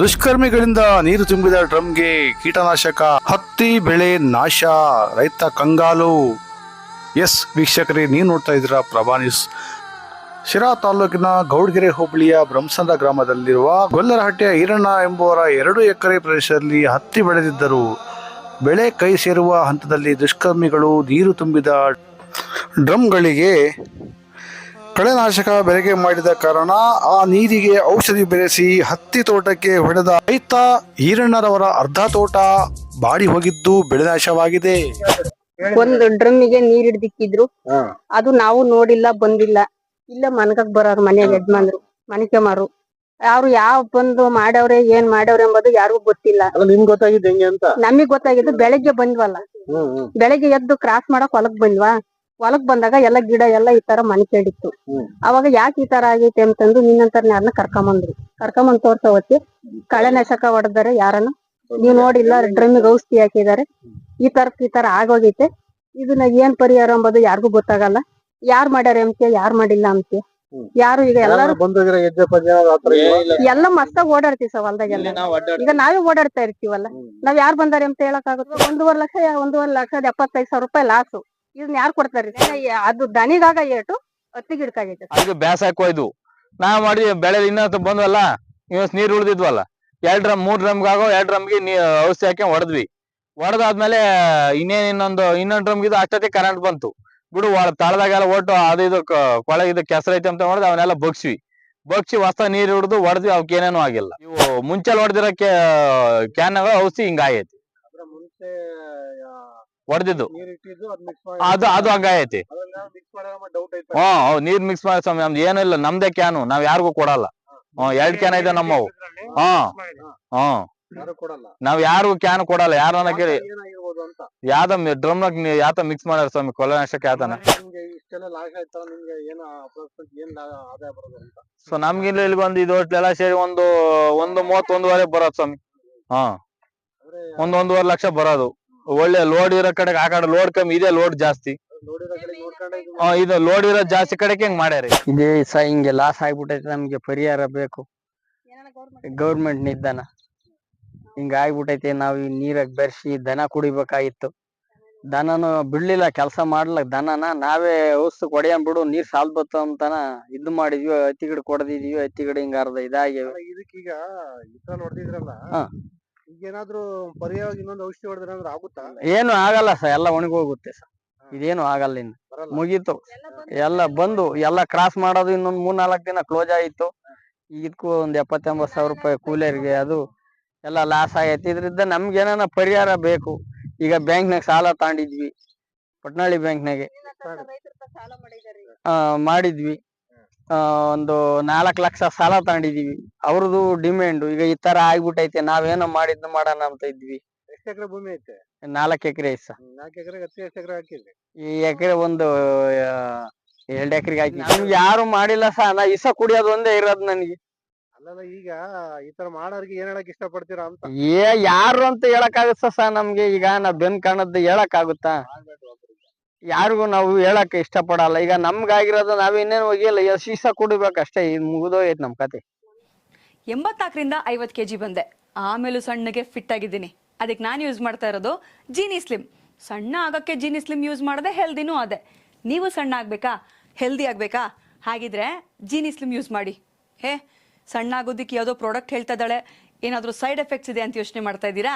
ದುಷ್ಕರ್ಮಿಗಳಿಂದ ನೀರು ತುಂಬಿದ ಡ್ರಮ್ಗೆ ಕೀಟನಾಶಕ, ಹತ್ತಿ ಬೆಳೆ ನಾಶ, ರೈತ ಕಂಗಾಲು. ಎಸ್, ವೀಕ್ಷಕರೇ, ನೀವು ನೋಡ್ತಾ ಇದ್ದೀರಾ ಪ್ರಭಾ ಶಿರಾ ತಾಲೂಕಿನ ಗೌಡ್ಗೆರೆ ಹೋಬಳಿಯ ಬ್ರಹ್ಮಸಂದ ಗ್ರಾಮದಲ್ಲಿರುವ ಗೊಲ್ಲರಹಟ್ಟಿಯ ಈರಣ್ಣ ಎಂಬುವರ ಎರಡು ಎಕರೆ ಪ್ರದೇಶದಲ್ಲಿ ಹತ್ತಿ ಬೆಳೆದಿದ್ದರು. ಬೆಳೆ ಕೈ ಸೇರುವ ಹಂತದಲ್ಲಿ ದುಷ್ಕರ್ಮಿಗಳು ನೀರು ತುಂಬಿದ ಡ್ರಮ್ಗಳಿಗೆ ಕಳೆನಾಶಕ ಬೆಳಗ್ಗೆ ಮಾಡಿದ ಕಾರಣ ಆ ನೀರಿಗೆ ಔಷಧಿ ಬೆರೆಸಿ ಹತ್ತಿ ತೋಟಕ್ಕೆ ಹೊಡೆದ ರೈತ ಈರಣ್ಣರವರ ಅರ್ಧ ತೋಟ ಬಾಡಿ ಹೋಗಿದ್ದು ಬೆಳೆ ನಾಶವಾಗಿದೆ ಒಂದು ಡ್ರಮ್ಮಿಗೆ ನೀರ್ ಹಿಡ್ದಿಕ್ಕಿದ್ರು. ಅದು ನಾವು ನೋಡಿಲ್ಲ ಬಂದಿಲ್ಲ. ಇಲ್ಲ ಮನ್ಗಕ್ ಬರೋರು ಮನೆ ಯಜಮಾನ್ರು ಮನಿಕೆಮಾರು. ಅವ್ರು ಯಾವ ಬಂದು ಮಾಡವ್ರೆ ಏನ್ ಮಾಡವ್ರೆ ಎಂಬುದು ಯಾರಿಗೂ ಗೊತ್ತಿಲ್ಲ. ನಿಮ್ಗೆ ಗೊತ್ತಾಗಿದ್ದು ಹೆಂಗೆ ಅಂತ? ನಮಗ್ ಗೊತ್ತಾಗಿದ್ದು ಬೆಳಗ್ಗೆ ಬಂದ್ವಲ್ಲ. ಬೆಳಗ್ಗೆ ಎದ್ದು ಕ್ರಾಸ್ ಮಾಡಕ್ ಹೊಲಕ್ ಬಂದ್ವಾ? ಹೊಲಕ್ ಬಂದಾಗ ಎಲ್ಲ ಗಿಡ ಎಲ್ಲ ಈ ತರ ಮನೆ ಕೇಳಿತ್ತು. ಅವಾಗ ಯಾಕೆ ಈ ತರ ಆಗೈತೆ ಅಂತಂದು ನಿನ್ನಂತರ ಯಾರನ್ನ ಕರ್ಕೊಂಬಂದ್ರು. ಕರ್ಕೊಂಬಂದ್ ತೋರ್ಸ ಹೊತ್ತಿ ಕಳೆನಾಶಕ ಹೊಡೆದಾರೆ ಯಾರನ್ನ? ನೀವ್ ನೋಡಿಲ್ಲ ಡ್ರಮ್ಮಿಗೆ ಔಷಧಿ ಹಾಕಿದಾರೆ ಈ ತರ ಈ ತರ ಆಗೋಗೈತೆ. ಇದನ್ನ ಏನ್ ಪರಿಹಾರ ಎಂಬುದು ಯಾರಿಗೂ ಗೊತ್ತಾಗಲ್ಲ. ಯಾರ್ ಮಾಡ್ಯಾರ ಅಂತ ಯಾರು ಮಾಡಿಲ್ಲ ಅಂತೆ ಯಾರು ಈಗ ಎಲ್ಲಾರು ಎಲ್ಲ ಮಸ್ತಾಗ್ ಓಡಾಡ್ತೀವಿ ಸರ್ ಹೊಲ್ದಾಗೆಲ್ಲ. ಈಗ ನಾವೇ ಓಡಾಡ್ತಾ ಇರ್ತೀವಲ್ಲ. ನಾವ್ ಯಾರು ಬಂದಾರೆ ಅಂತ ಹೇಳಕ್ ಆಗುತ್ತೆ ಒಂದೂವರೆ ಲಕ್ಷ ಒಂದೂವರೆ ಲಕ್ಷದ ಎಪ್ಪತ್ತೈದು ಸಾವಿರ ರೂಪಾಯಿ ಲಾಸು ಇದನ್ನ ಯಾರು ಕೊಡ್ತಾರೆ ಅದು ದನಿಗಾಗ ಏಟು ಹತ್ತಿ ಗಿಡಕ್ಕಾಗೈತೆ ಅದು ಬ್ಯಾಸಾಕ್ ಹೋಯ್ದು ನಾ ಮಾಡಿ ಬೆಳೆ ಇನ್ನೊಂದು ಬಂದ್ವಲ್ಲ ಇವತ್ತು ನೀರು ಉಳಿದಿದ್ವಲ್ಲ ಎರಡ್ ಡ್ರಮ್ ಮೂರ್ ಡ್ರಮ್ಗಾಗೋ ಎರಡ್ ಡ್ರಮ್ಗೆ ನೀ ಔಷಧಿ ಹಾಕಿ ಹೊಡೆದ್ವಿ. ಹೊಡೆದಾದ್ಮೇಲೆ ಇನ್ನೇನ್ ಇನ್ನೊಂದು ಇನ್ನೊಂದ್ ಡ್ರಮ್ಗಿದು ಅಷ್ಟೊತ್ತಿಗೆ ಕರೆಂಟ್ ಬಂತು. ಬಿಡು ಒಳ ತಳದಾಗೆಲ್ಲ ಒಟ್ಟು ಅದು ಇದು ಕೊಳೆ ಇದು ಕೆಸರೈತೆ ಅಂತ ಹೊಡೆದು ಅವನ್ನೆಲ್ಲ ಬಗ್ಸ್ವಿ. ಬಗ್ಸಿ ಹೊಸ ನೀರು ಹಿಡಿದು ಹೊಡೆದ್ವಿ ಅವಕ್ಕೆ ಏನೇನು ಆಗಿಲ್ಲ. ಇವು ಮುಂಚೆಲ್ ಹೊಡೆದಿರೋ ಕ್ಯಾನ್ ಔಷಧಿ ಹಿಂಗಾಗೈತಿ ಅದ್ರ ಮುಂಚೆ ಹೊಡೆದಿದ್ದು ಇಟ್ಟಿದ್ದು ಅದ್ ಅದು ಐತೆ. ಹ್ಮ್ ನೀರ್ ಮಿಕ್ಸ್ ಮಾಡಿ ಸ್ವಾಮಿ ನಮ್ದು ಏನಿಲ್ಲ ಇಲ್ಲ ನಮ್ದೇ ಕ್ಯಾನು ನಾವ್ ಯಾರಿಗೂ ಕೊಡಲ್ಲ. ಹ್ಮ್. ಎರಡ್ ಕ್ಯಾನ್ ಐತೆ ನಮ್ಮವು. ಹ್ಮ್ ಹಾ ಯಾರು ಕೊಡಲ್ಲ. ನಾವ್ ಯಾರಿಗೂ ಕ್ಯಾನ್ ಕೊಡಲ್ಲ ಯಾರನ್ನ ಕೇಳಿ. ಯಾವ್ದ ಡ್ರಮ್ ಯಾತ ಮಿಕ್ಸ್ ಮಾಡ್ಯಾರ ಸ್ವಾಮಿ ಕೊಲೆನಾಶಕ ಯಾತನ. ಸೊ ನಮ್ಗೆ ಇಲ್ಲಿ ಬಂದು ಇದು ಎಲ್ಲ ಸೇರಿ ಒಂದು ಒಂದು ಮೂವತ್ತೊಂದುವರೆ ಬರೋದು ಸ್ವಾಮಿ. ಹಾ ಒಂದ್ ಒಂದೂವರೆ ಲಕ್ಷ ಬರೋದು. ಒಳ್ಳೆ ಲೋಡ್ ಇರೋ ಕಡೆಗೆ ಆ ಕಡೆ ಲೋಡ್ ಕಮ್ಮಿ ಇದೆ ಲೋಡ್ ಜಾಸ್ತಿ. ನೋಡಿರೋ ಕಡೆ ನೋಡ್ಕೊಂಡೆ ಇದು ಹಾ ಇದು ಲೋಡ್ ಇರೋ ಜಾಸ್ತಿ ಕಡೆಗೆ ಹೆಂಗ್ ಮಾಡ್ಯಾರಿ? ಇದೇ ಸ ಹಿಂಗೆ ಲಾಸ್ ಆಗ್ಬಿಟ್ಟೈತೆ ನಮ್ಗೆ ಪರಿಹಾರ ಬೇಕು. ಗೌರ್ಮೆಂಟ್ ನಿದ್ದಾನ ಹಿಂಗ ಆಗ್ಬಿಟ್ಟೈತೆ ನಾವ್ ಈ ನೀರಾಗ ಬೆರ್ಸಿ ದನ ಕುಡಿಬೇಕಾಗಿತ್ತು. ದನನು ಬಿಡ್ಲಿಲ್ಲ ಕೆಲಸ ಮಾಡ್ಲಕ್ ದನನ ನಾವೇ ಔಷಧ ಕೊಡಿಯನ್ ಬಿಡು ನೀರ್ ಸಾಲ್ ಬತ್ತ ಅಂತಾನ ಇದು ಮಾಡಿದ್ವಿ ಹತ್ತಿ ಗಿಡ ಕೊಡದಿದ್ವಿ ಹತ್ತಿ ಗಿಡ ಹಿಂಗ ಅರ್ಧ ಇದಾಗ್ಯವ. ಇದಕ್ಕೀಗ ಏನಾದ್ರು ಪರ್ಯಾಯವಾಗಿ ಇನ್ನೊಂದು ಔಷಧಿ ಹೊಡೆದ್ರೆ ಅಂದ್ರೆ ಆಗುತ್ತಾ? ಏನು ಆಗಲ್ಲ ಸರ್ ಎಲ್ಲ ಒಣಗೋಗುತ್ತೆ ಸರ್. ಇದೇನು ಆಗಲ್ಲ ಇನ್ನು. ಬರಲ್ಲ. ಮುಗೀತು. ಎಲ್ಲ ಬಂದು ಎಲ್ಲ ಕ್ರಾಸ್ ಮಾಡೋದು. ಇನ್ನೊಂದು ಮೂರ್ ನಾಲ್ಕು ದಿನ ಕ್ಲೋಸ್ ಆಯಿತು. ಇದಕ್ಕೂ ಒಂದ್ ಎಪ್ಪತ್ತೆಂಬತ್ತು ಸಾವಿರ ರೂಪಾಯಿ ಕೂಲಿಯರ್ಗೆ ಅದು ಎಲ್ಲ ಲಾಸ್ ಆಗೈತಿ. ಇದ್ರಿಂದ ನಮ್ಗೆ ಏನಾನ ಪರಿಹಾರ ಬೇಕು. ಈಗ ಬ್ಯಾಂಕ್ನಾಗ ಸಾಲ ತಗೊಂಡಿದ್ವಿ ಪಟ್ನಾಳಿ ಬ್ಯಾಂಕ್ನಾಗೆ. ಆ ಮಾಡಿದ್ವಿ. ಒಂದು ನಾಲ್ಕು ಲಕ್ಷ ಸಾಲ ತಗೊಂಡಿದೀವಿ ಅವ್ರದ್ದು ಡಿಮ್ಯಾಂಡ್ ಈಗ ಈ ತರ ಆಗ್ಬಿಟ್ಟೈತೆ ನಾವೇನೋ ಮಾಡಿದ್ನ ಮಾಡೋಣ ಅಂತ ಇದ್ವಿ. ಎಷ್ಟು ಎಕರೆ ಭೂಮಿ ಐತೆ? ನಾಲ್ಕು ಎಕರೆ ಐತೆ ಸರ್ ನಾಲ್ಕು ಎಕರೆ ಹತ್ತಿ ಎಷ್ಟು ಎಕರೆ ಹಾಕಿದ್ರಿ. ಈ ಎಕರೆ ಒಂದು ಆ, ಎರಡ್ ಎಕರೆಗೆ ಹಾಕಿ ನಮ್ಗೆ ಯಾರು ಮಾಡಿಲ್ಲ ಸಹ ನಾ ಇಸ ಕುಡಿಯೋದು ಒಂದೇ ಇರೋದು ನನಗೆ. ಅಲ್ಲಲ್ಲ ಈಗ ಈ ತರ ಮಾಡೋರ್ಗೆ ಏನ್ ಹೇಳಕ್ ಇಷ್ಟ ಪಡ್ತೀರಾ ಅಂತ. ಏ ಯಾರು ಅಂತ ಹೇಳಕ್ ಆಗುತ್ತ ಸಹ ನಮ್ಗೆ? ಈಗ ನಾ ಬೆನ್ ಕಾಣದ್ ಹೇಳಕ್ ಆಗುತ್ತಾ? ಯಾರಿಗೂ ನಾವು ಹೇಳಕ್ ಇಷ್ಟ ಪಡಲ್ಲ ಈಗ ನಮ್ಗಾಗಿರೋದು ನಾವ್ ಇನ್ನೇನು ಹೋಗಿಲ್ಲ ಈಗ ಸೀಸ ಕುಡಿಬೇಕಷ್ಟೇ, ಇದು ಮುಗಿದೋಗೈತೆ ನಮ್ಮ ಕತೆ. ಎಂಬತ್ನಾಲ್ಕರಿಂದ ಐವತ್ತು ಕೆ ಜಿ ಬಂದೆ. ಆಮೇಲೂ ಸಣ್ಣಗೆ ಫಿಟ್ ಆಗಿದ್ದೀನಿ. ಅದಕ್ಕೆ ನಾನು ಯೂಸ್ ಮಾಡ್ತಾ ಇರೋದು ಜೀನಿ ಸ್ಲಿಮ್ ಸಣ್ಣ ಆಗೋಕ್ಕೆ ಜೀನಿ ಸ್ಲಿಮ್ ಯೂಸ್ ಮಾಡಿದೆ ಹೆಲ್ದಿನೂ ಅದೇ. ನೀವು ಸಣ್ಣ ಆಗಬೇಕಾ? ಹೆಲ್ದಿ ಆಗಬೇಕಾ? ಹಾಗಿದ್ರೆ ಜೀನಿ ಸ್ಲಿಮ್ ಯೂಸ್ ಮಾಡಿ. ಹೇ, ಸಣ್ಣ ಆಗೋದಕ್ಕೆ ಯಾವುದೋ ಪ್ರಾಡಕ್ಟ್ ಹೇಳ್ತಾ ಇದ್ದಾಳೆ, ಏನಾದರೂ ಸೈಡ್ ಎಫೆಕ್ಟ್ಸ್ ಇದೆ ಅಂತ ಯೋಚನೆ ಮಾಡ್ತಾ ಇದ್ದೀರಾ?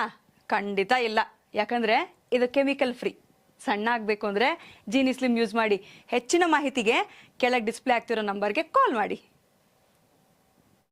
ಖಂಡಿತ ಇಲ್ಲ. ಯಾಕಂದರೆ ಇದು ಕೆಮಿಕಲ್ ಫ್ರೀ ಸಣ್ಣ ಆಗಬೇಕು ಅಂದರೆ ಜೀನಿ ಸ್ಲಿಮ್ ಯೂಸ್ ಮಾಡಿ ಹೆಚ್ಚಿನ ಮಾಹಿತಿಗೆ ಕೆಳಗೆ ಡಿಸ್ಪ್ಲೇ ಆಗ್ತಿರೋ ನಂಬರ್ಗೆ ಕಾಲ್ ಮಾಡಿ.